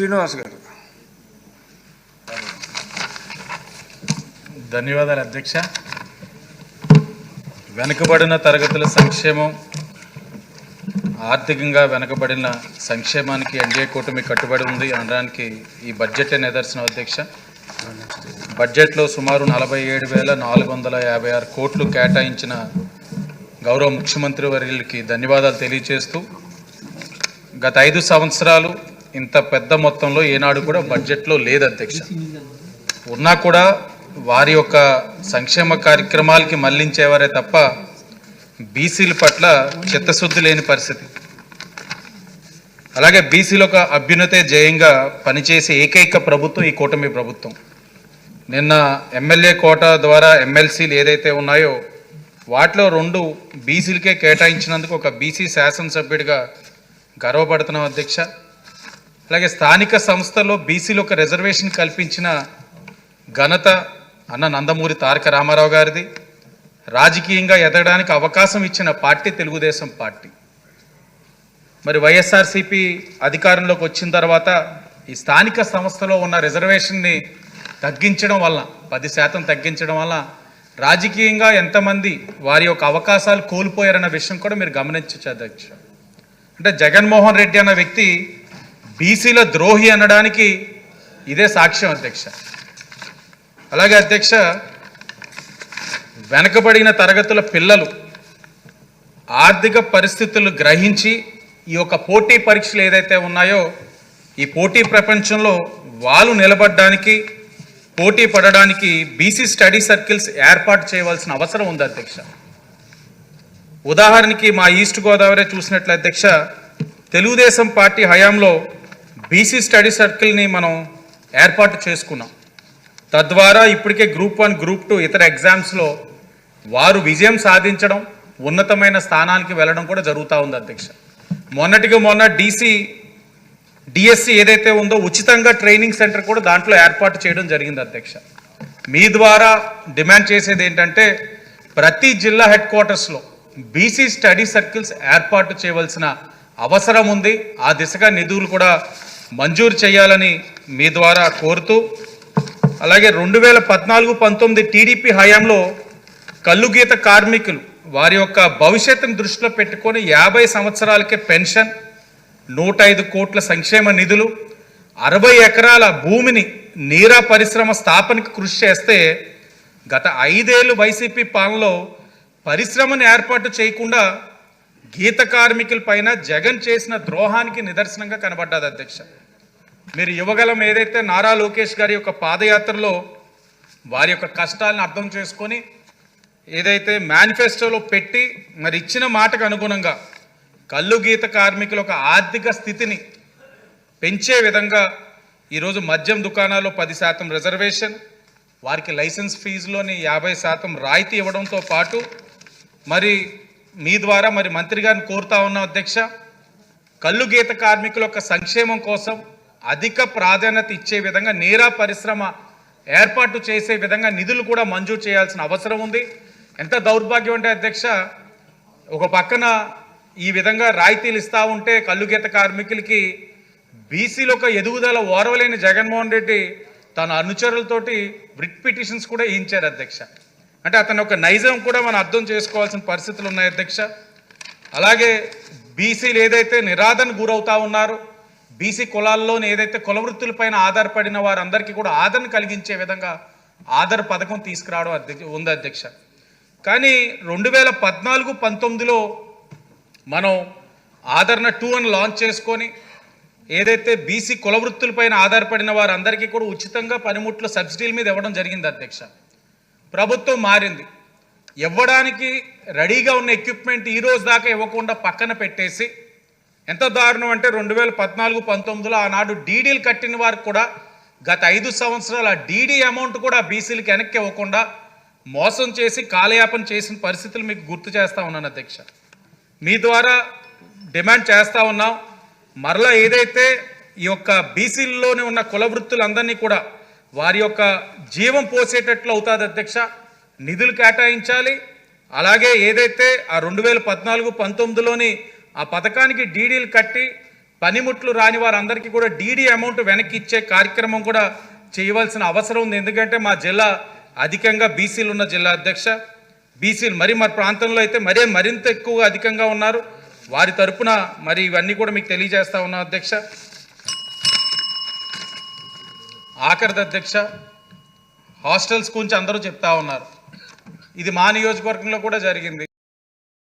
శ్రీనివాస్ గారు. ధన్యవాదాలు అధ్యక్ష. వెనుకబడిన తరగతుల సంక్షేమం ఆర్థికంగా వెనుకబడిన సంక్షేమానికి ఎన్డీఏ కూటమి కట్టుబడి ఉంది అనడానికి ఈ బడ్జెటే నిదర్శనం అధ్యక్ష. బడ్జెట్లో సుమారు నలభై ఏడు వేల నాలుగు వందల యాభై ఆరు కోట్లు కేటాయించిన గౌరవ ముఖ్యమంత్రి వర్యులకి ధన్యవాదాలు తెలియజేస్తూ గత ఐదు సంవత్సరాలు ఇంత పెద్ద మొత్తంలో ఏనాడు కూడా బడ్జెట్లో లేదు అధ్యక్ష ఉన్నా కూడా వారి యొక్క సంక్షేమ కార్యక్రమాలకి మళ్ళించేవారే తప్ప బీసీల పట్ల చిత్తశుద్ధి లేని పరిస్థితి. అలాగే బీసీలు ఒక అభ్యున్నతే జయంగా పనిచేసే ఏకైక ప్రభుత్వం ఈ కూటమి ప్రభుత్వం. నిన్న ఎమ్మెల్యే కోట ద్వారా ఎమ్మెల్సీలు ఏదైతే ఉన్నాయో వాటిలో రెండు బీసీలకే కేటాయించినందుకు ఒక బీసీ శాసనసభ్యుడిగా గర్వపడుతున్నాం అధ్యక్ష. అలాగే స్థానిక సంస్థల్లో బీసీలు ఒక రిజర్వేషన్ కల్పించిన ఘనత అన్న నందమూరి తారక రామారావు గారిది. రాజకీయంగా ఎదగడానికి అవకాశం ఇచ్చిన పార్టీ తెలుగుదేశం పార్టీ. మరి వైఎస్ఆర్సీపీ అధికారంలోకి వచ్చిన తర్వాత ఈ స్థానిక సంస్థలో ఉన్న రిజర్వేషన్ని తగ్గించడం వల్ల పది శాతం తగ్గించడం వల్ల రాజకీయంగా ఎంతమంది వారి యొక్క అవకాశాలు కోల్పోయారన్న విషయం కూడా మీరు గమనించచ్చు అధ్యక్ష. అంటే జగన్మోహన్ రెడ్డి అన్న వ్యక్తి బీసీల ద్రోహి అనడానికి ఇదే సాక్ష్యం అధ్యక్ష. అలాగే అధ్యక్ష వెనకబడిన తరగతుల పిల్లలు ఆర్థిక పరిస్థితులు గ్రహించి ఈ యొక్క పోటీ పరీక్షలు ఏదైతే ఉన్నాయో ఈ పోటీ ప్రపంచంలో వాళ్ళు నిలబడడానికి పోటీ పడడానికి బీసీ స్టడీ సర్కిల్స్ ఏర్పాటు చేయవలసిన అవసరం ఉంది అధ్యక్ష. ఉదాహరణకి మా ఈస్ట్ గోదావరి చూసినట్లు అధ్యక్ష తెలుగుదేశం పార్టీ హయాంలో బీసీ స్టడీ సర్కిల్ని మనం ఏర్పాటు చేసుకున్నాం. తద్వారా ఇప్పటికే గ్రూప్ వన్ గ్రూప్ టూ ఇతర ఎగ్జామ్స్లో వారు విజయం సాధించడం ఉన్నతమైన స్థానానికి వెళ్ళడం కూడా జరుగుతూ ఉంది అధ్యక్ష. మొన్నటిగా మొన్న డీసీ డిఎస్సి ఏదైతే ఉందో ఉచితంగా ట్రైనింగ్ సెంటర్ కూడా దాంట్లో ఏర్పాటు చేయడం జరిగింది అధ్యక్ష. మీ ద్వారా డిమాండ్ చేసేది ఏంటంటే ప్రతి జిల్లా హెడ్ క్వార్టర్స్లో బీసీ స్టడీ సర్కిల్స్ ఏర్పాటు చేయవలసిన అవసరం ఉంది. ఆ దిశగా నిధులు కూడా మంజూరు చేయాలని మీ ద్వారా కోరుతూ అలాగే రెండు వేల పద్నాలుగు పంతొమ్మిది టీడీపీ హయాంలో కల్లుగీత కార్మికులు వారి యొక్క భవిష్యత్తును దృష్టిలో పెట్టుకొని యాభై సంవత్సరాలకే పెన్షన్ నూట ఐదు కోట్ల సంక్షేమ నిధులు అరవై ఎకరాల భూమిని నీరా పరిశ్రమ స్థాపనకు కృషి చేస్తే గత ఐదేళ్ళు వైసీపీ పాలనలో పరిశ్రమను ఏర్పాటు చేయకుండా గీత కార్మికుల పైన జగన్ చేసిన ద్రోహానికి నిదర్శనంగా కనబడ్డాది అధ్యక్ష. మీరు యువగలం ఏదైతే నారా లోకేష్ గారి యొక్క పాదయాత్రలో వారి యొక్క కష్టాలను అర్థం చేసుకొని ఏదైతే మేనిఫెస్టోలో పెట్టి మరి ఇచ్చిన మాటకు అనుగుణంగా కళ్ళు గీత కార్మికుల ఒక ఆర్థిక స్థితిని పెంచే విధంగా ఈరోజు మద్యం దుకాణాల్లో పది శాతం రిజర్వేషన్ వారికి లైసెన్స్ ఫీజులోని యాభై శాతం రాయితీ ఇవ్వడంతో పాటు మరి మీ ద్వారా మరి మంత్రి గారిని కోరుతా ఉన్నాం అధ్యక్ష కళ్ళు గీత కార్మికుల యొక్క సంక్షేమం కోసం అధిక ప్రాధాన్యత ఇచ్చే విధంగా నేరా పరిశ్రమ ఏర్పాటు చేసే విధంగా నిధులు కూడా మంజూరు చేయాల్సిన అవసరం ఉంది. ఎంత దౌర్భాగ్యం అంటే అధ్యక్ష ఒక పక్కన ఈ విధంగా రాయితీలు ఇస్తూ ఉంటే కళ్ళు గీత కార్మికులకి బీసీలో ఒక ఎదుగుదల ఓరవలేని జగన్మోహన్ రెడ్డి తన అనుచరులతోటి రిట్ పిటిషన్స్ కూడా ఇచ్చారు అధ్యక్ష. అంటే అతని ఒక నైజం కూడా మనం అర్థం చేసుకోవాల్సిన పరిస్థితులు ఉన్నాయి అధ్యక్ష. అలాగే బీసీలు ఏదైతే నిరాదరణ గురవుతా ఉన్నారో బీసీ కులాల్లోని ఏదైతే కులవృత్తులపైన ఆధారపడిన వారందరికీ కూడా ఆదరణ కలిగించే విధంగా ఆధార్ పథకం తీసుకురావడం అధ్యక్ష ఉంది అధ్యక్ష. కానీ రెండు వేల పద్నాలుగు పంతొమ్మిదిలో మనం ఆదరణ టూ అని లాంచ్ చేసుకొని ఏదైతే బీసీ కుల వృత్తులపైన ఆధారపడిన వారందరికీ కూడా ఉచితంగా పనిముట్లు సబ్సిడీల మీద ఇవ్వడం జరిగింది అధ్యక్ష. ప్రభుత్వం మారింది. ఇవ్వడానికి రెడీగా ఉన్న ఎక్విప్మెంట్ ఈ రోజు దాకా ఇవ్వకుండా పక్కన పెట్టేసి ఎంత దారుణం అంటే రెండు వేల పద్నాలుగు పంతొమ్మిదిలో ఆనాడు డీడీలు కట్టిన వారికి కూడా గత ఐదు సంవత్సరాల డీడీ అమౌంట్ కూడా బీసీలకు వెనక్కి ఇవ్వకుండా మోసం చేసి కాలయాపన చేసిన పరిస్థితులు మీకు గుర్తు చేస్తా ఉన్నాను అధ్యక్ష. మీ ద్వారా డిమాండ్ చేస్తూ ఉన్నాం. మరలా ఏదైతే ఈ యొక్క బీసీల్లోనే ఉన్న కుల వృత్తులందరినీ కూడా వారి యొక్క జీవం పోసేటట్లు అవుతుంది అధ్యక్ష. నిధులు కేటాయించాలి. అలాగే ఏదైతే ఆ రెండు వేల పద్నాలుగు పంతొమ్మిదిలోని ఆ పథకానికి డీడీలు కట్టి పనిముట్లు రాని వారందరికీ కూడా డీడీ అమౌంట్ వెనక్కి ఇచ్చే కార్యక్రమం కూడా చేయవలసిన అవసరం ఉంది. ఎందుకంటే మా జిల్లా అధికంగా బీసీలు ఉన్న జిల్లా అధ్యక్ష. బీసీలు మరి మా ప్రాంతంలో అయితే మరే మరింత ఎక్కువగా అధికంగా ఉన్నారు. వారి తరపున మరి ఇవన్నీ కూడా మీకు తెలియజేస్తా ఉన్నాం అధ్యక్ష. ఆఖరిది అధ్యక్ష హాస్టల్స్ గురించి అందరూ చెప్తా ఉన్నారు. ఇది మా నియోజకవర్గంలో కూడా జరిగింది.